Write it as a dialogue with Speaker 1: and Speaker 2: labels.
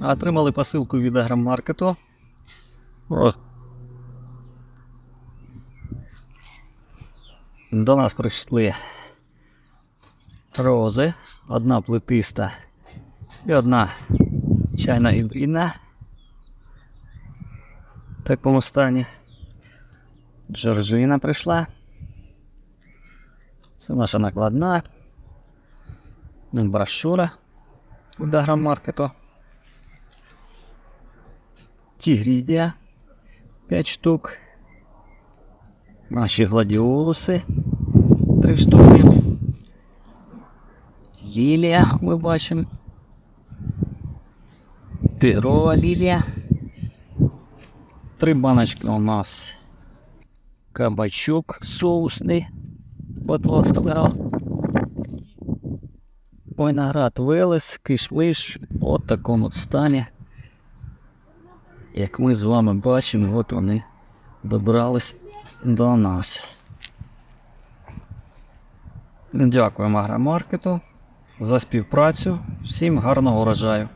Speaker 1: Отримали посилку від агромаркету. До нас прийшли рози, одна плетиста і одна чайна гібридна. В такому стані. Джорджина прийшла. Це наша накладна. Брошура від агромаркету. Тігрідія 5 штук. Наші гладіолуси 3 штуки. Лілія ми бачимо. Тирова лілія. Три баночки у нас. Кабачок соусний. Подвоскал. Виноград Велес, киш-миш. От такому стані. Як ми з вами бачимо, от вони добрались до нас. Дякуємо агромаркету за співпрацю. Всім гарного урожаю.